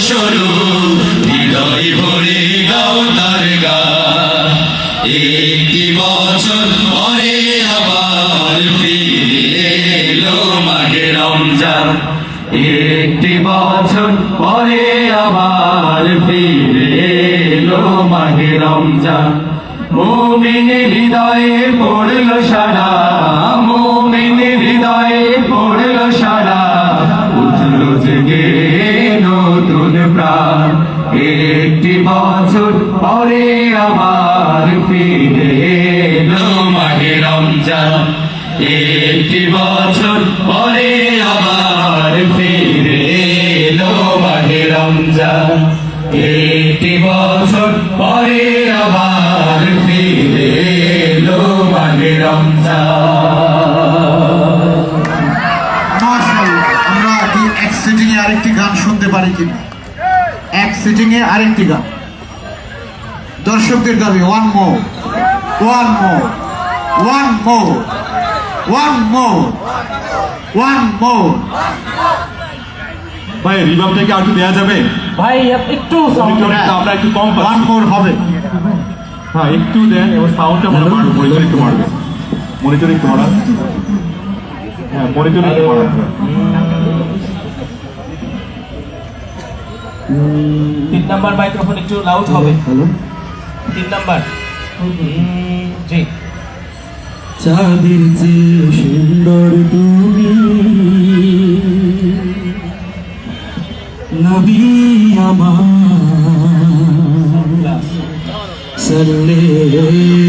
সরু গাও গান একটি বছর পরে আবার ফিরে মাঘে একটি মাঘে রমজান। মোমিন হৃদয়ে পড়ল সারা, মোমিন হৃদয়ে পড়ল সারা। একটি বছর পরে আবার ফিরে এলো মাঘে রমজান। একটি বছর পরে আবার ফিরে এলো মাঘে রমজান। একটি বছর পরে আবার ফিরে এলো মাঘে রমজান। সিটিং এ আরেকটি গান। দর্শকদের দাবি one more one more one more one more one more ভাই রিভাবটা কি আর একটু দেওয়া যাবে? ভাই একটু আমরা একটু কম ওয়ান মোর হবে। হ্যাঁ একটু দেন এবার সাউন্ডটা মনে মারবে মনিটর একটু মারবে। মনিটর একটু মারা হ্যাঁ মনিটর একটু মারা তিন নাম্বার মাইক্রোফোন একটু লাউড হবে। তিন নাম্বার। জি। চাঁদের চেয়ে সুন্দর তুমি। নবী আমার। সাল্লে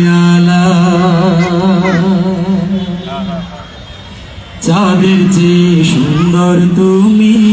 আলা। চাঁদের চেয়ে সুন্দর তুমি।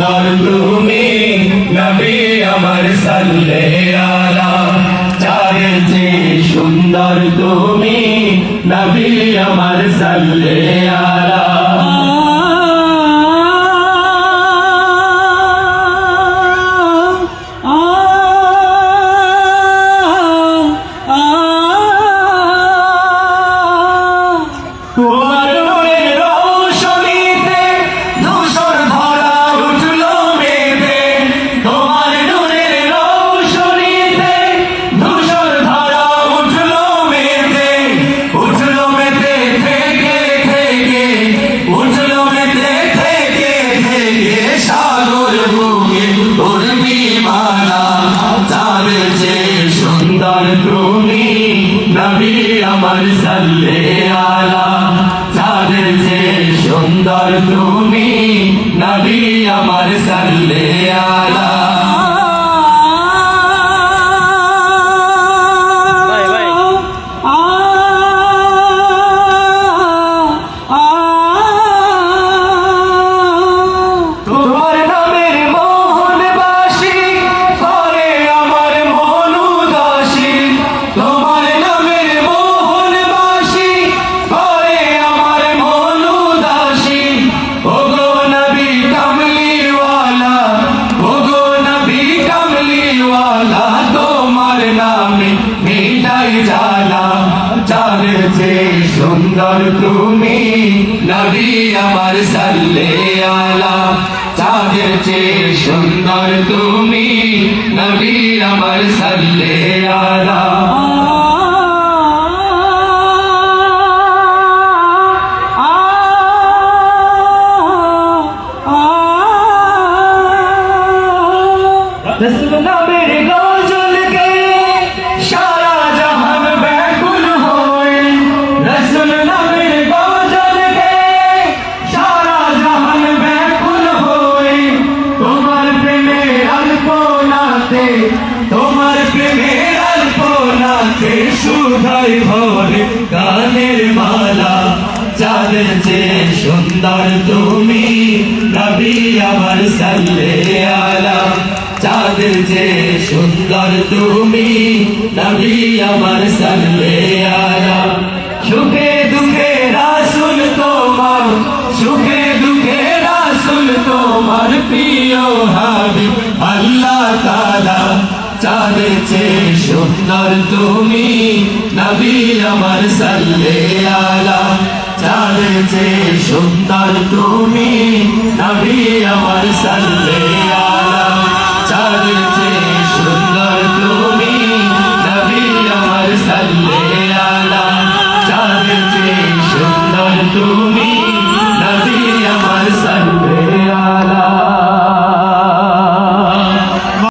সুন্দর তুমি নবী আমার সাল্লে আলা। চারে চেয়ে সুন্দর তুমি নবী আমার সাল্লে আলা। উর্মি মালা চার যে সুন্দর আমার সাল্লে আলা যে সুন্দর তুমি নবী আমার সাল্লে আলা। সুন্দর তুমি নবী আমার সাল্লে আলা চাঁদের চেয়ে সুন্দর তুমি নবী আমার সাল্লে আলা রসুল নামের গজল গে প্রেমের আলপনাতে সুধাই ভরে গানের মালা চাঁদের চেয়ে সুন্দর তুমি, নবী আমার সাল্লে আলা, চাঁদের চেয়ে সুন্দর তুমি, নবী আমার সাল্লে আলা। সুখে দুঃখে রাসুল তোমার, সুখে দুঃখে রাসুল তোমার, প্রিয় চেয়ে সুন্দর তুমি নবী আমার সাল্লে আলা। চেয়ে সুন্দর তুমি নবী আমার সাল্লে আলা।